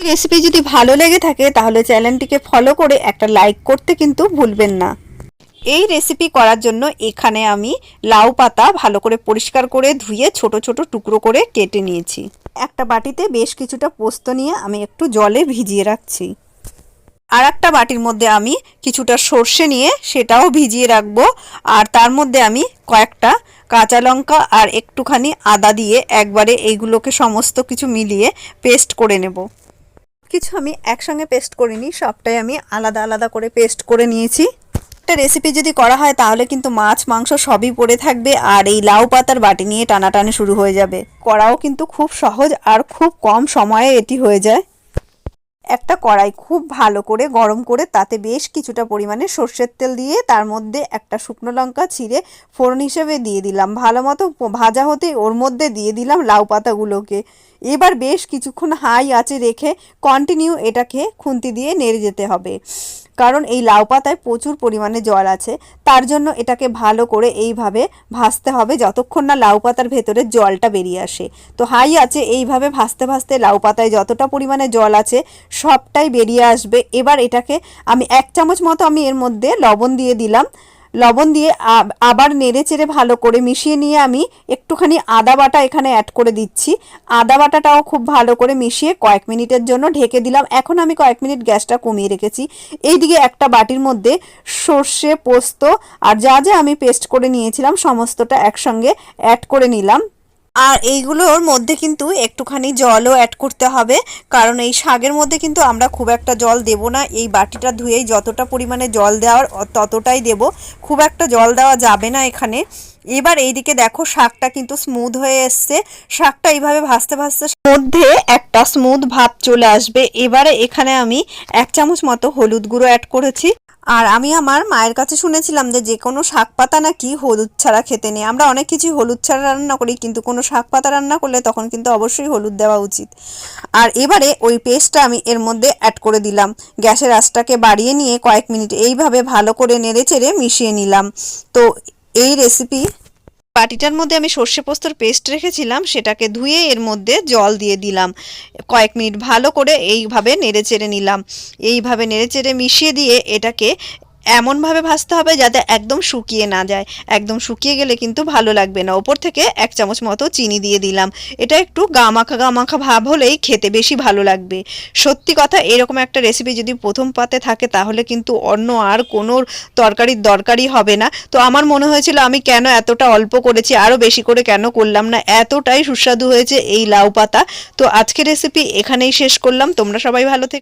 Recipe যদি ভালো লেগে থাকে, তাহলে চ্যানেলটিকে ফলো করে একটা লাইক করতে কিন্তু ভুলবেন না। এই রেসিপি করার জন্য এখানে আমি লাউ পাতা ভালো করে পরিষ্কার করে ধুয়ে ছোট ছোট টুকরো করে কেটে নিয়েছি। একটা বাটিতে বেশ কিছুটা পোস্ত নিয়ে আমি একটু জলে ভিজিয়ে রাখছি। আর একটা বাটির মধ্যে আমি কিছুটা সর্ষে নিয়ে সেটাও ভিজিয়ে রাখব। আর তার মধ্যে আমি কয়েকটা কাঁচা লঙ্কা আর একটুখানি আদা দিয়ে একবারে এইগুলোকে সমস্ত কিছু মিলিয়ে পেস্ট করে নেব। কিছু আমি একসঙ্গে পেস্ট করিনি, সবটাই আমি আলাদা আলাদা করে পেস্ট করে নিয়েছি। একটা রেসিপি যদি করা হয় তাহলে কিন্তু মাছ, মাংস সবই পড়ে থাকবে আর এই লাউ পাতার বাটি নিয়ে টানাটানি শুরু হয়ে যাবে। করাও কিন্তু খুব সহজ আর খুব কম সময়ে এটি হয়ে যায়। একটা কড়াই খুব ভালো করে গরম করে তাতে বেশ কিছুটা পরিমাণে সর্ষের তেল দিয়ে তার মধ্যে একটা শুকনো লঙ্কা ছিঁড়ে ফোড়ন হিসেবে দিয়ে দিলাম। ভালো মতো ভাজা হতে ওর মধ্যে দিয়ে দিলাম লাউ পাতাগুলোকে। এবার বেশ কিছুক্ষণ হাই আছে রেখে কন্টিনিউ এটাকে খুন্তি দিয়ে নেড়ে যেতে হবে। কারণ এই লাউ পাতায় প্রচুর পরিমাণে জল আছে, তার জন্য এটাকে ভালো করে এইভাবে ভাসতে হবে যতক্ষণ না লাউ পাতার ভেতরে জলটা বেরিয়ে আসে। তো হাই আছে, এইভাবে ভাসতে ভাসতে লাউ পাতায় যতটা পরিমাণে জল আছে সবটাই বেরিয়ে আসবে। এবার এটাকে আমি এক চামচ মতো আমি এর মধ্যে লবণ দিয়ে দিলাম। লবণ দিয়ে আবার নেড়ে চেড়ে ভালো করে মিশিয়ে নিয়ে আমি একটুখানি আদা বাটা এখানে অ্যাড করে দিচ্ছি। আদা বাটাটাও খুব ভালো করে মিশিয়ে কয়েক মিনিটের জন্য ঢেকে দিলাম। এখন আমি কয়েক মিনিট গ্যাসটা কমিয়ে রেখেছি। এইদিকে একটা বাটির মধ্যে সর্ষে, পোস্ত আর যা যা আমি পেস্ট করে নিয়েছিলাম, সমস্তটা একসঙ্গে অ্যাড করে নিলাম। আর এইগুলোর মধ্যে কিন্তু একটুখানি জলও অ্যাড করতে হবে। কারণ এই শাকের মধ্যে কিন্তু আমরা খুব একটা জল দেব না। এই বাটিটা ধুয়েই যতটা পরিমাণে জল দেওয়ার ততটাই দেব। খুব একটা জল দেওয়া যাবে না এখানে। এবার এইদিকে দেখো শাকটা কিন্তু স্মুথ হয়ে এসছে। শাকটা এইভাবে ভাজতে ভাজতে মধ্যে একটা স্মুথ ভাব চলে আসবে। এবারে এখানে আমি এক চামচ মতো হলুদ গুঁড়ো অ্যাড করেছি। আর আমি আমার মায়ের কাছে শুনেছিলাম যে যে কোনো শাক পাতা নাকি হলুদ ছাড়া খেতে নেই। আমরা অনেক কিছুই হলুদ ছাড়া রান্না করি, কিন্তু কোনো শাক পাতা রান্না করলে তখন কিন্তু অবশ্যই হলুদ দেওয়া উচিত। আর এবারে ওই পেস্টটা আমি এর মধ্যে অ্যাড করে দিলাম। গ্যাসের আঁচটাকে বাড়িয়ে নিয়ে কয়েক মিনিট এইভাবে ভালো করে নেড়ে চেড়ে মিশিয়ে নিলাম। তো এই রেসিপি বাটিটার মধ্যে আমি সর্ষে পোস্তর পেস্ট রেখেছিলাম, সেটাকে ধুয়ে এর মধ্যে জল দিয়ে দিলাম। কয়েক মিনিট ভালো করে এইভাবে নেড়ে চেড়ে নিলাম। এইভাবে নেড়ে চেড়ে মিশিয়ে দিয়ে এটাকে এমনভাবে ভাজতে হবে যাতে একদম শুকিয়ে না যায়। একদম শুকিয়ে গেলে কিন্তু ভালো লাগবে না। ওপর থেকে এক চামচ মতো চিনি দিয়ে দিলাম। এটা একটু গামাখা গামাখা ভাব হলেই খেতে বেশি ভালো লাগবে। সত্যি কথা, এরকম একটা রেসিপি যদি প্রথম পাতে থাকে, তাহলে কিন্তু অন্য আর কোনো তরকারির দরকারই হবে না। তো আমার মনে হয়েছিল, আমি কেন এতটা অল্প করেছি আরও বেশি করে কেন করলাম না? এতটাই সুস্বাদু হয়েছে এই লাউ পাতা। তো আজকের রেসিপি এখানেই শেষ করলাম। তোমরা সবাই ভালো থেকে